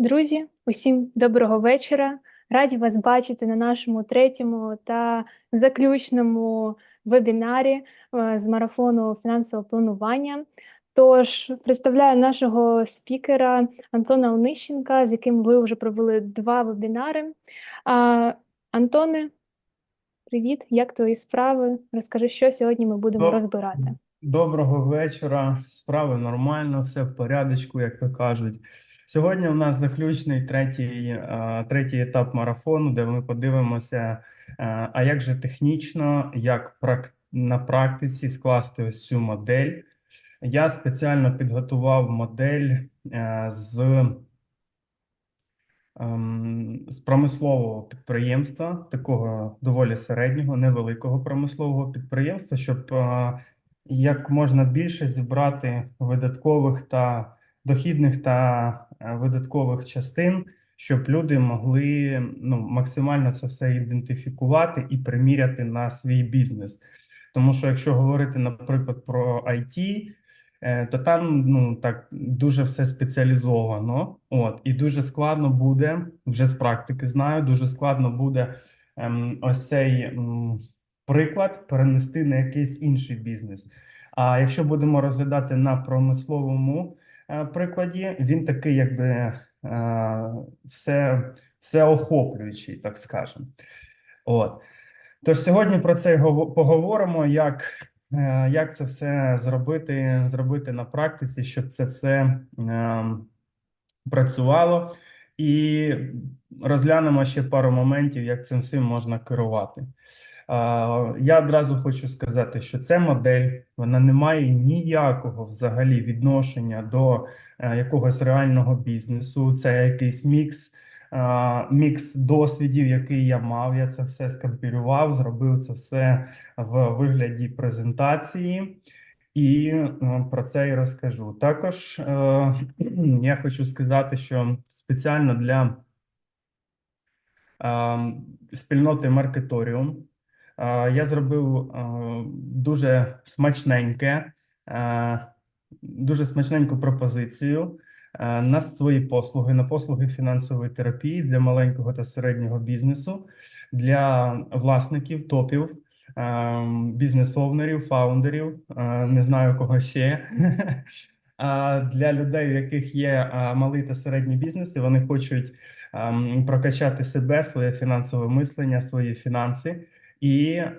Друзі, усім доброго вечора. Раді вас бачити на нашому третьому та заключному вебінарі е, з марафону фінансового планування. Тож представляю нашого спікера Антона Онищенка, з яким ви вже провели два вебінари. А, Антоне, привіт, як твої справи? Розкажи, що сьогодні ми будемо Доб- розбирати. Доброго вечора. Справи нормально, все в порядочку, як то кажуть. Сьогодні у нас заключний третій, е, третій етап марафону, де ми подивимося, е, а як же технічно, як на практиці скласти ось цю модель. Я спеціально підготував модель е, з, ем, з промислового підприємства, такого доволі середнього, невеликого промислового підприємства, щоб як можна більше зібрати видаткових та дохідних та видаткових частин, щоб люди могли ну, максимально це все ідентифікувати і приміряти на свій бізнес. Тому що якщо говорити, наприклад, про IT, е, то там ну так дуже все спеціалізовано. От і дуже складно буде вже з практики знаю. Дуже складно буде ем, ось цей м, приклад перенести на якийсь інший бізнес. А якщо будемо розглядати на промисловому е, прикладі, він такий, якби е, все, всеохоплюючий, так скажемо. От. Тож сьогодні про це поговоримо, як, е, як це все зробити, зробити на практиці, щоб це все е, працювало, і розглянемо ще пару моментів, як цим всім можна керувати. Я одразу хочу сказати, що ця модель вона не має ніякого взагалі відношення до е, якогось реального бізнесу. Це якийсь мікс, мікс досвідів, який я мав. Я це все скомпілював, зробив це все в вигляді презентації. І е, про це і розкажу. Також е, я хочу сказати, що спеціально для е, спільноти Маркеторіум я зробив дуже смачненьке, дуже смачненьку пропозицію на свої послуги, на послуги фінансової терапії для маленького та середнього бізнесу, для власників топів бізнес-овнерів, фаундерів, не знаю кого ще. Для людей, у яких є малий та середній бізнес, і вони хочуть прокачати себе, своє фінансове мислення, свої фінанси і е,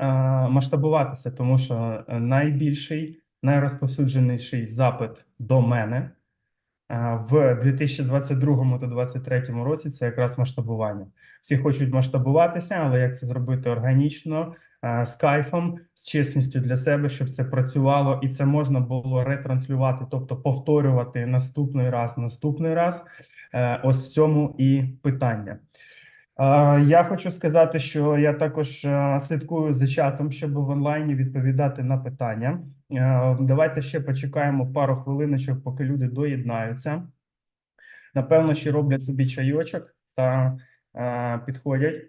масштабуватися, тому що е, найбільший, найрозповсюдженіший запит до мене е, в 2022 та 2023 році це якраз масштабування. Всі хочуть масштабуватися, але як це зробити органічно, з кайфом, з чесністю для себе, щоб це працювало, і це можна було ретранслювати, тобто повторювати наступний раз, наступний раз. Ось в цьому і питання. Я хочу сказати, що я також е, слідкую за чатом, щоб в онлайні відповідати на питання. Е, Давайте ще почекаємо пару хвилиночок, поки люди доєднаються. Напевно, ще роблять собі чайочок та е, підходять.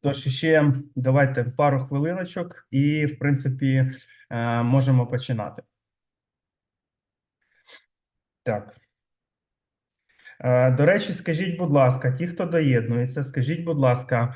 Тож ще давайте пару хвилиночок, і, в принципі, можемо починати. Так. Е, До речі, скажіть, будь ласка, ті, хто доєднується, скажіть, будь ласка,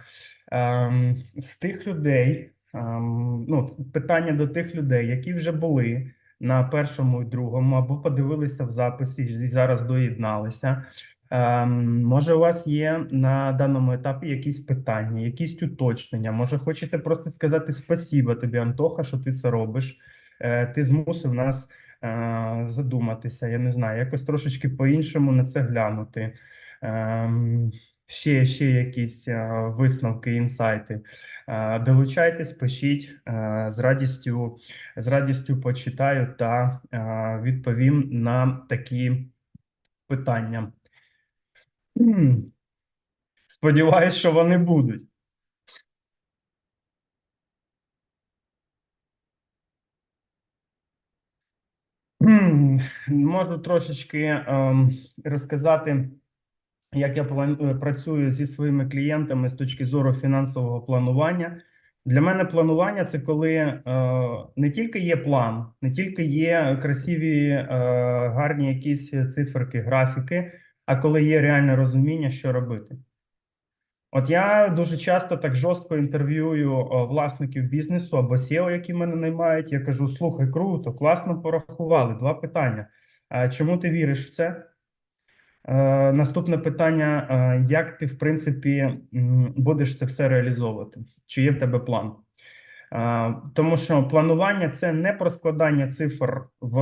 ем, з тих людей, ем, ну, питання до тих людей, які вже були на першому і другому, або подивилися в записі і зараз доєдналися. Ем, Може, у вас є на даному етапі якісь питання, якісь уточнення? Може, хочете просто сказати спасіба тобі, Антоха, що ти це робиш? Е, Ти змусив нас задуматися, я не знаю, якось трошечки по-іншому на це глянути. Ем, Ще, ще якісь е, висновки, інсайти. Е, Долучайтесь, пишіть е, з радістю, з радістю почитаю та е, відповім на такі питання. Сподіваюсь, що вони будуть. Можу трошечки ем, розказати, як я е, працюю зі своїми клієнтами з точки зору фінансового планування Для мене планування це коли е, не тільки є план, не тільки є красиві, е, гарні якісь циферки, графіки, а коли є реальне розуміння, що робити. От я дуже часто так жорстко інтерв'юю власників бізнесу або SEO, які мене наймають. Я кажу: слухай, круто, класно порахували. Два питання. Чому ти віриш в це? Е, наступне питання: е, як ти, в принципі, будеш це все реалізовувати? Чи є в тебе план? Е, Тому що планування це не про складання цифр в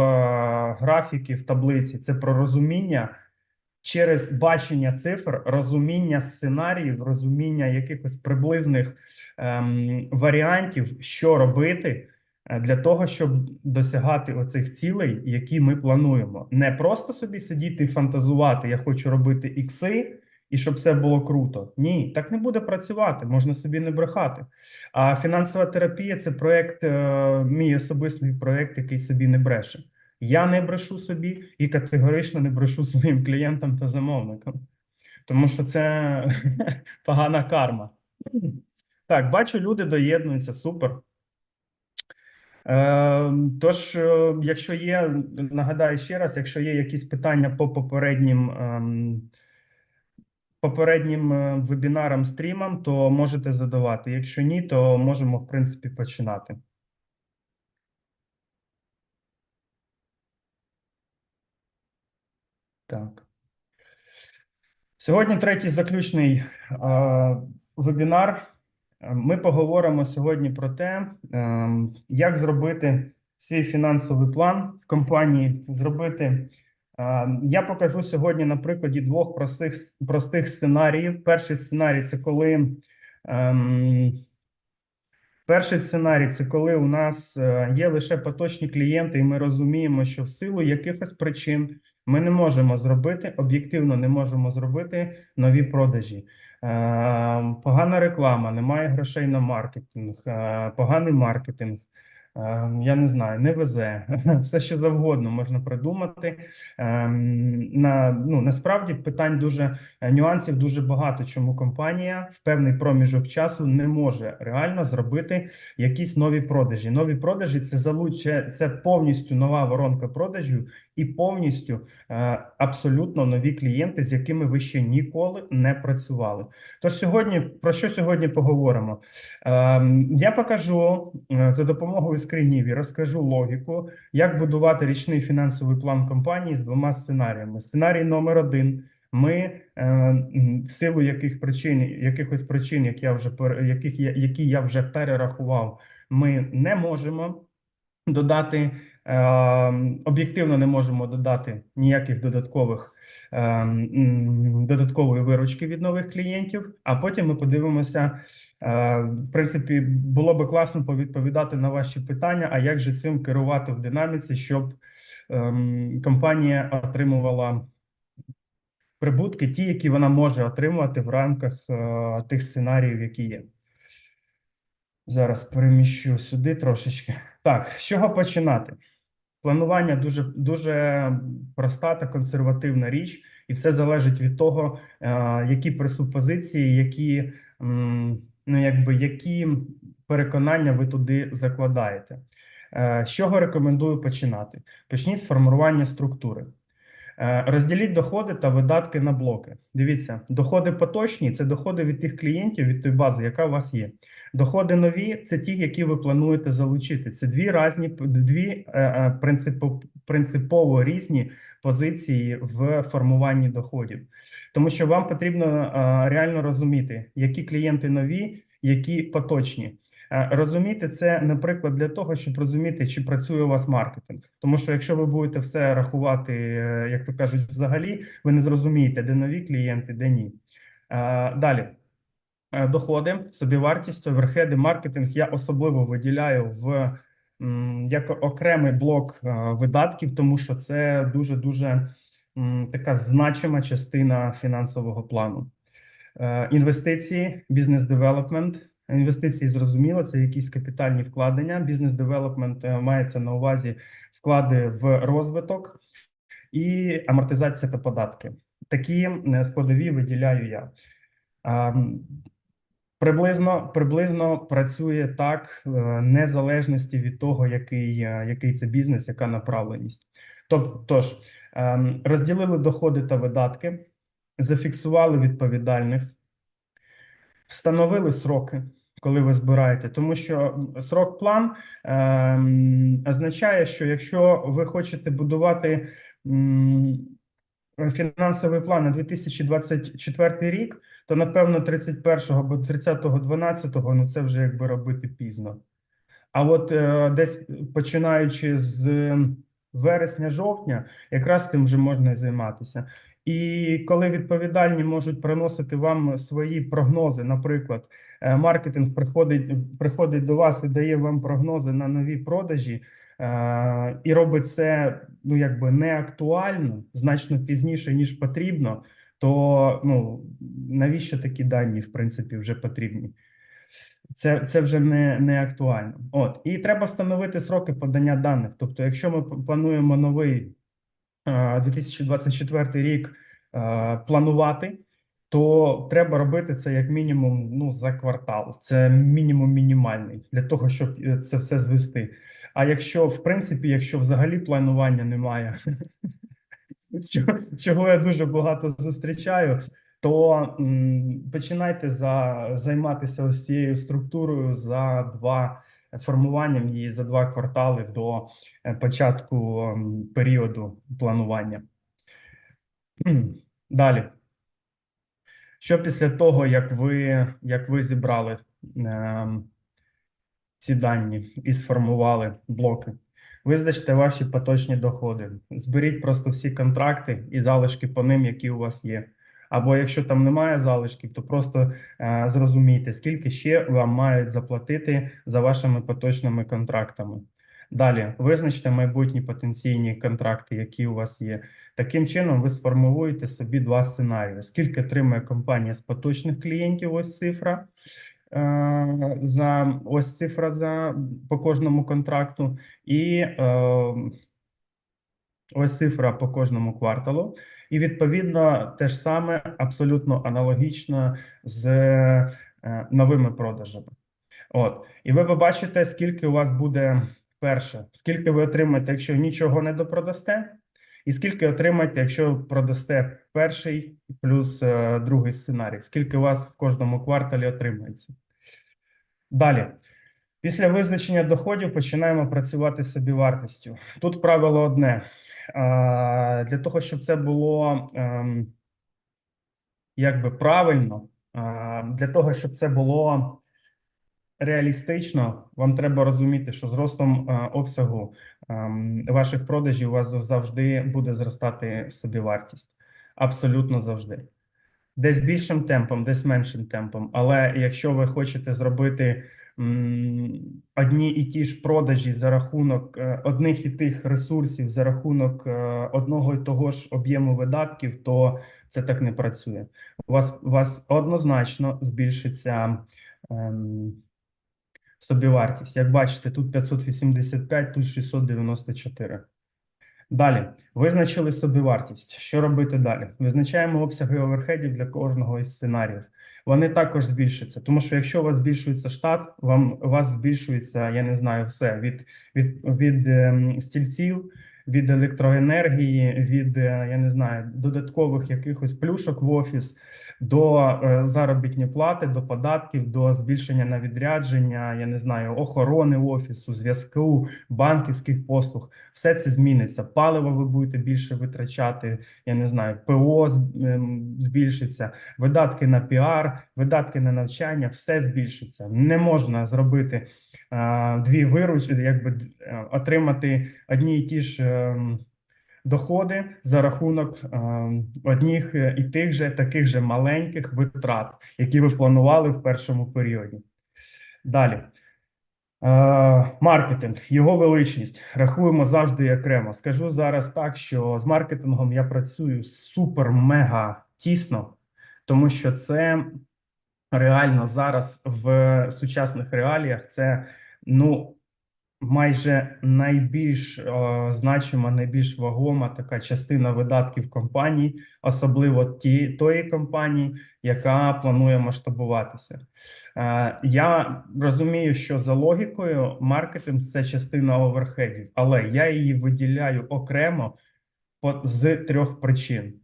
графіки, в таблиці, це про розуміння через бачення цифр, розуміння сценаріїв, розуміння якихось приблизних ем, варіантів, що робити е, для того, щоб досягати оцих цілей, які ми плануємо. Не просто собі сидіти і фантазувати, я хочу робити ікси. І щоб все було круто. Ні, так не буде працювати, можна собі не брехати. А фінансова терапія це проект, е, мій особистий проект, який собі не бреше. Я не брешу собі і категорично не брешу своїм клієнтам та замовникам, тому що це погана карма. Так, бачу, люди доєднуються, супер. Е, Тож, якщо є, нагадаю ще раз, якщо є якісь питання по попереднім ем, попереднім е, вебінарам, стрімам, то можете задавати. Якщо ні, то можемо, в принципі, починати. Так. Сьогодні третій заключний е, вебінар. Ми поговоримо сьогодні про те, е, як зробити свій фінансовий план в компанії. Зробити. Е, я покажу сьогодні на прикладі двох простих, простих сценаріїв. Перший сценарій це коли. ем, Перший сценарій це коли у нас е, є лише поточні клієнти, і ми розуміємо, що в силу якихось причин ми не можемо зробити, об'єктивно не можемо зробити нові продажі. Е, Погана реклама, немає грошей на маркетинг, е, поганий маркетинг. Е, Я не знаю, не везе, все що завгодно можна придумати. Ем, На ну насправді питань дуже е, нюансів дуже багато. Чому компанія в певний проміжок часу не може реально зробити якісь нові продажі. Нові продажі це залуче, це повністю нова воронка продажів і повністю е, абсолютно нові клієнти, з якими ви ще ніколи не працювали. Тож сьогодні про що сьогодні поговоримо? Ем, Я покажу е, за допомогою скринів і розкажу логіку, як будувати річний фінансовий план компанії з двома сценаріями. Сценарій номер один. Ми е, в силу яких причин, якихось причин, як я вже яких я, які я вже перерахував, ми не можемо додати е, об'єктивно не можемо додати ніяких додаткових е, додаткової виручки від нових клієнтів. А потім ми подивимося. е, В принципі, було би класно повідповідати на ваші питання. А як же цим керувати в динаміці, щоб ем, компанія отримувала прибутки, ті, які вона може отримувати в рамках е, тих сценаріїв, які є. Зараз переміщу сюди трошечки. Так, з чого починати? Планування дуже дуже проста та консервативна річ, і все залежить від того, е, які пресупозиції, які, ну, якби, які переконання ви туди закладаєте. Е, З чого рекомендую починати? Почніть з формування структури. Е, Розділіть доходи та видатки на блоки. Дивіться, доходи поточні це доходи від тих клієнтів, від тої бази, яка у вас є. Доходи нові це ті, які ви плануєте залучити. Це дві різні, дві е, е, принципо, принципово різні позиції в формуванні доходів. Тому що вам потрібно реально розуміти, які клієнти нові, які поточні. Е, Розуміти це, наприклад, для того, щоб розуміти, чи працює у вас маркетинг. Тому що якщо ви будете все рахувати, е, як то кажуть, взагалі, ви не зрозумієте, де нові клієнти, де ні. Е, Далі. Доходи, собівартість, оверхеди, маркетинг я особливо виділяю в як окремий блок видатків, тому що це дуже дуже така значима частина фінансового плану. Інвестиції, бізнес-девелопмент. Інвестиції зрозуміло, це якісь капітальні вкладення. Бізнес-девелопмент е, мається на увазі вклади в розвиток і амортизація та податки. Такі е, складові виділяю я. Приблизно, приблизно працює так, е, незалежності від того, який, який це бізнес, яка направленість. Тобто, розділили доходи та видатки, зафіксували відповідальних, встановили сроки, коли ви збираєте, тому що срок план ем, означає, що якщо ви хочете будувати м, фінансовий план на 2024 рік, то напевно 31 або 30.12, ну це вже якби робити пізно. А от е, десь починаючи з вересня-жовтня, якраз цим вже можна і займатися. І коли відповідальні можуть приносити вам свої прогнози, наприклад, е, маркетинг приходить, приходить до вас і дає вам прогнози на нові продажі, е, і робить це ну якби не актуально, значно пізніше, ніж потрібно, то ну навіщо такі дані, в принципі, вже потрібні? Це, це вже не, не актуально. От і треба встановити сроки подання даних. Тобто, якщо ми плануємо новий 2024 рік е, планувати, то треба робити це як мінімум ну, за квартал. Це мінімум мінімальний для того, щоб е, це все звести. А якщо, в принципі, якщо взагалі планування немає, чого, я дуже багато зустрічаю, то починайте за займатися ось цією структурою за два формуванням її за два квартали до е, початку періоду планування. Далі. Що після того, як ви, як ви зібрали ем, ці дані і сформували блоки? Визначте ваші поточні доходи. Зберіть просто всі контракти і залишки по ним, які у вас є. Або якщо там немає залишків, то просто е, зрозумійте, скільки ще вам мають заплатити за вашими поточними контрактами. Далі визначте майбутні потенційні контракти, які у вас є. Таким чином, ви сформуєте собі два сценарії: скільки отримує компанія з поточних клієнтів, ось цифра. е, За ось цифра за по кожному контракту, і е, ось цифра по кожному кварталу. І відповідно те ж саме абсолютно аналогічно з е, новими продажами. От, і ви побачите, скільки у вас буде перше, скільки ви отримаєте, якщо нічого не допродасте, і скільки отримаєте, якщо продасте перший плюс е, другий сценарій, скільки у вас в кожному кварталі отримається. Далі. Після визначення доходів починаємо працювати з собівартістю. Тут правило одне. Для того, щоб це було ем, якби правильно, для того, щоб це було реалістично, вам треба розуміти, що з ростом е, обсягу ем, ваших продажів у вас завжди буде зростати собівартість. Абсолютно завжди. Десь більшим темпом, десь меншим темпом. Але якщо ви хочете зробити одні і ті ж продажі за рахунок е, одних і тих ресурсів, за рахунок е, одного і того ж об'єму видатків, то це так не працює. У вас, у вас однозначно збільшиться ем, собівартість. Як бачите, тут 585, тут 694. Далі визначили собівартість. Що робити далі? Визначаємо обсяги оверхедів для кожного із сценаріїв. Вони також збільшаться, тому що якщо у вас збільшується штат, вам у вас збільшується, я не знаю, все від, від, від ем, стільців, від електроенергії, від е, я не знаю, додаткових якихось плюшок в офіс до е, заробітної плати, до податків, до збільшення на відрядження, я не знаю, охорони офісу, зв'язку, банківських послуг. Все це зміниться. Паливо ви будете більше витрачати. Я не знаю, ПО ем, збільшиться, видатки на піар, видатки на навчання, все збільшиться. Не можна зробити дві вируч, якби е, отримати одні і ті ж. ем, Доходи за рахунок одних е, і тих же таких же маленьких витрат, які ви планували в першому періоді. Далі. Е, Маркетинг, його величність. Рахуємо завжди окремо. Скажу зараз так, що з маркетингом я працюю супер-мега тісно, тому що це реально зараз в сучасних реаліях це ну майже найбільш е, значима, найбільш вагома така частина видатків компанії, особливо ті, тої компанії, яка планує масштабуватися. Е, Я розумію, що за логікою маркетинг це частина оверхедів, але я її виділяю окремо з трьох причин.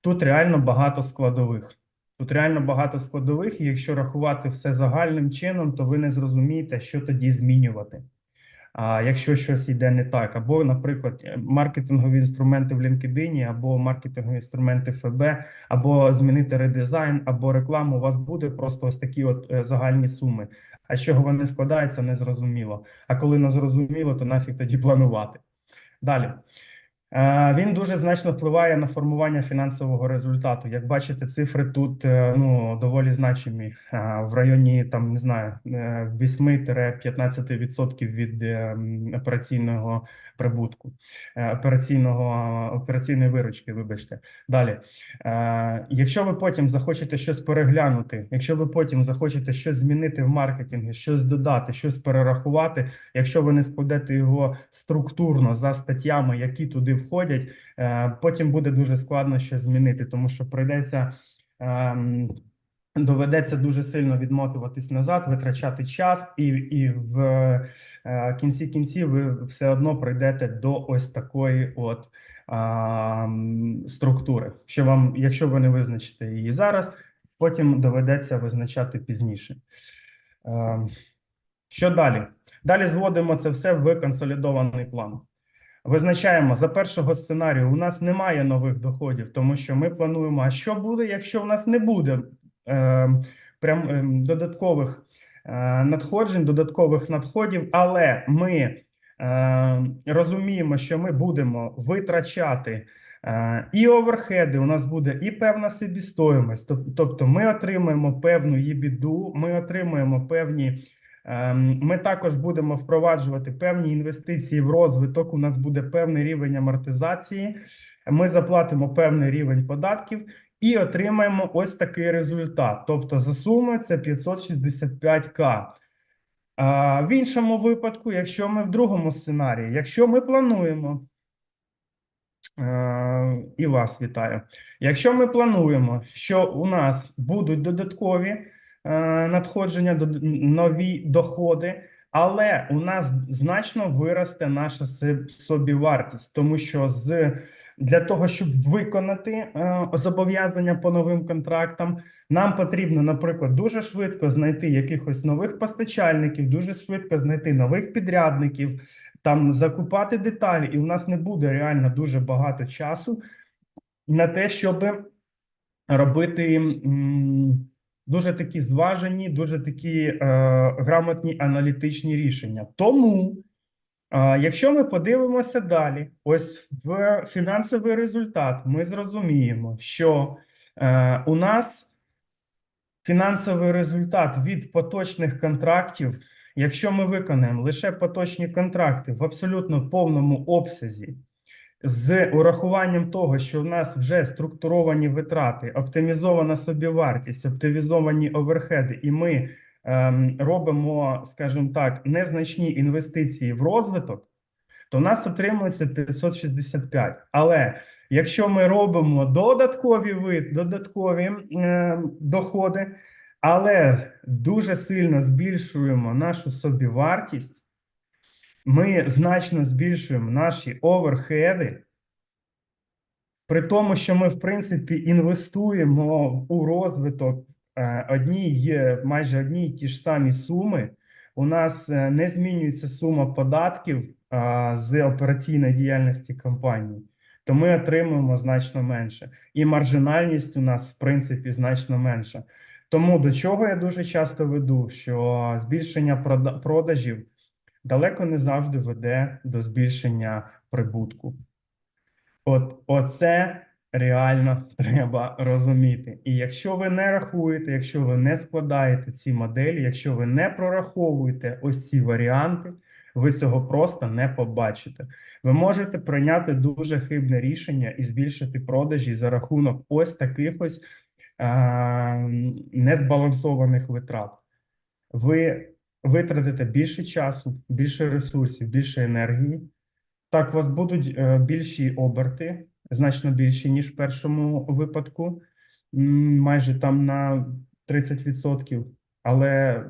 Тут реально багато складових. Тут реально багато складових, і якщо рахувати все загальним чином, то ви не зрозумієте, що тоді змінювати. А якщо щось йде не так, або, наприклад, е, маркетингові інструменти в LinkedIn, або маркетингові інструменти ФБ, або змінити редизайн, або рекламу, у вас буде просто ось такі от е, загальні суми. А з чого вони складаються, не зрозуміло. А коли не зрозуміло, то нафіг тоді планувати. Далі. Е, Він дуже значно впливає на формування фінансового результату. Як бачите, цифри тут е, ну доволі значимі е, в районі там не знаю е, 8-15% від операційного прибутку, операційного операційної виручки. Вибачте, далі. Якщо ви потім захочете щось переглянути, якщо ви потім захочете щось змінити в маркетингі, щось додати, щось перерахувати, якщо ви не складете його структурно за статтями, які туди входять, е, потім буде дуже складно щось змінити, тому що прийдеться. ем, Доведеться дуже сильно відмотуватись назад, витрачати час, і, і в е, кінці кінців ви все одно прийдете до ось такої от а, структури. Що вам, якщо ви не визначите її зараз, потім доведеться визначати пізніше. Е, що далі? Далі зводимо це все в консолідований план. Визначаємо за першого сценарію. У нас немає нових доходів, тому що ми плануємо. А що буде, якщо в нас не буде е, прям е, додаткових е, надходжень, додаткових надходів, але ми е, розуміємо, що ми будемо витрачати. е, І оверхеди у нас буде і певна Тоб- тобто ми отримаємо певну їбіду, ми отримаємо певні Ми також будемо впроваджувати певні інвестиції в розвиток. У нас буде певний рівень амортизації. Ми заплатимо певний рівень податків і отримаємо ось такий результат. Тобто, за сумою це 565к. В іншому випадку, якщо ми в другому сценарії, якщо ми плануємо. Е, І вас вітаю. Якщо ми плануємо, що у нас будуть додаткові е, надходження, дод- нові доходи, але у нас значно виросте наша собівартість, тому що з для того, щоб виконати е, зобов'язання по новим контрактам, нам потрібно, наприклад, дуже швидко знайти якихось нових постачальників, дуже швидко знайти нових підрядників, там закупати деталі, і у нас не буде реально дуже багато часу на те, щоб робити м, дуже такі зважені, дуже такі е, грамотні аналітичні рішення. Тому, е, якщо ми подивимося далі, ось в фінансовий результат, ми зрозуміємо, що е, у нас фінансовий результат від поточних контрактів, якщо ми виконаємо лише поточні контракти в абсолютно повному обсязі, з урахуванням того, що в нас вже структуровані витрати, оптимізована собівартість, оптимізовані оверхеди, і ми ем, робимо, скажімо так, незначні інвестиції в розвиток, то у нас отримується 565. Але якщо ми робимо додаткові вид, додаткові е, доходи, але дуже сильно збільшуємо нашу собівартість, ми значно збільшуємо наші оверхеди, при тому, що ми, в принципі, інвестуємо у розвиток е, одні майже одні й ті ж самі суми. У нас е, не змінюється сума податків з операційної діяльності компанії, то ми отримуємо значно менше. І маржинальність у нас, в принципі, значно менша. Тому до чого я дуже часто веду, що збільшення прода- продажів далеко не завжди веде до збільшення прибутку. От оце реально треба розуміти. І якщо ви не рахуєте, якщо ви не складаєте ці моделі, якщо ви не прораховуєте ось ці варіанти, ви цього просто не побачите. Ви можете прийняти дуже хибне рішення і збільшити продажі за рахунок ось таких ось а, незбалансованих витрат. Ви витратите більше часу, більше ресурсів, більше енергії. Так, у вас будуть е, більші оберти, значно більші, ніж в першому випадку, майже там на 30%, але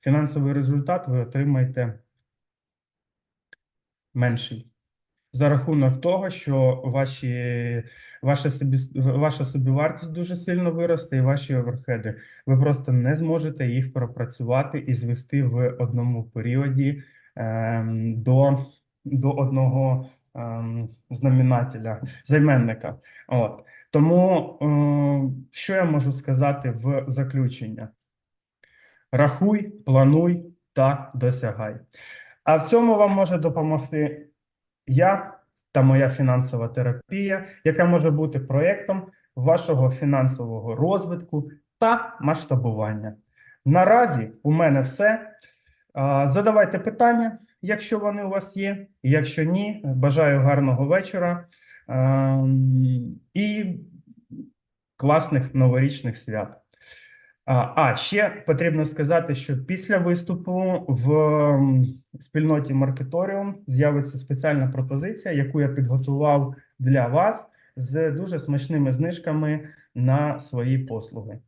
фінансовий результат ви отримаєте менший. За рахунок того, що ваші, ваша, собі, ваша собівартість дуже сильно виросте, і ваші оверхеди. Ви просто не зможете їх пропрацювати і звести в одному періоді ем, до, до одного ем, знаменателя, займенника. От. Тому, е, що я можу сказати в заключення? Рахуй, плануй та досягай. А в цьому вам може допомогти я та моя фінансова терапія, яка може бути проєктом вашого фінансового розвитку та масштабування. Наразі у мене все. Задавайте питання, якщо вони у вас є. Якщо ні, бажаю гарного вечора ем, і класних новорічних свят. А, ще потрібно сказати, що після виступу в спільноті Маркеторіум з'явиться спеціальна пропозиція, яку я підготував для вас з дуже смачними знижками на свої послуги.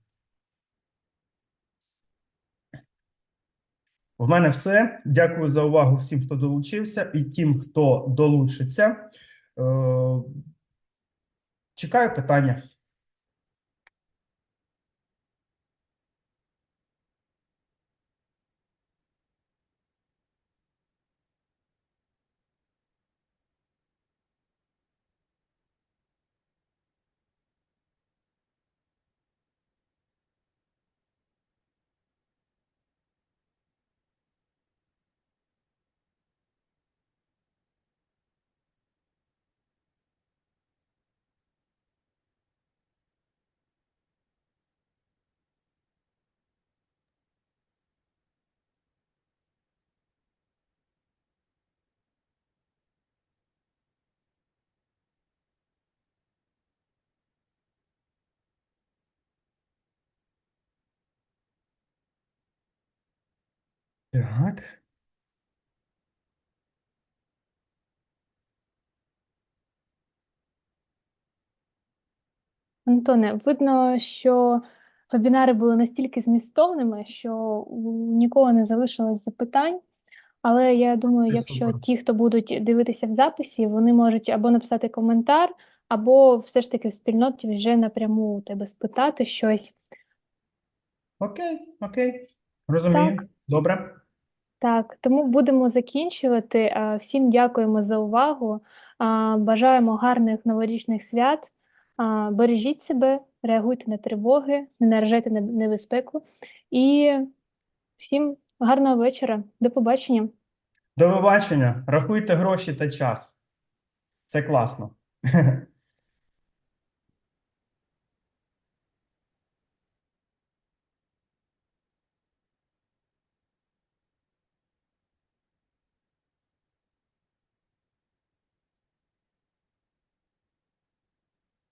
В мене все. Дякую за увагу всім, хто долучився, і тим, хто долучиться. Е, Чекаю питання. Так. Антоне, видно, що вебінари були настільки змістовними, що у нікого не залишилось запитань. Але я думаю, якщо ті, хто будуть дивитися в записі, вони можуть або написати коментар, або все ж таки в спільноті вже напряму у тебе спитати щось. Окей, окей. Розумію. Так. Добре. Так, тому будемо закінчувати. Всім дякуємо за увагу. Бажаємо гарних новорічних свят. Бережіть себе, реагуйте на тривоги, не наражайте на небезпеку. І всім гарного вечора. До побачення. До побачення. Рахуйте гроші та час. Це класно.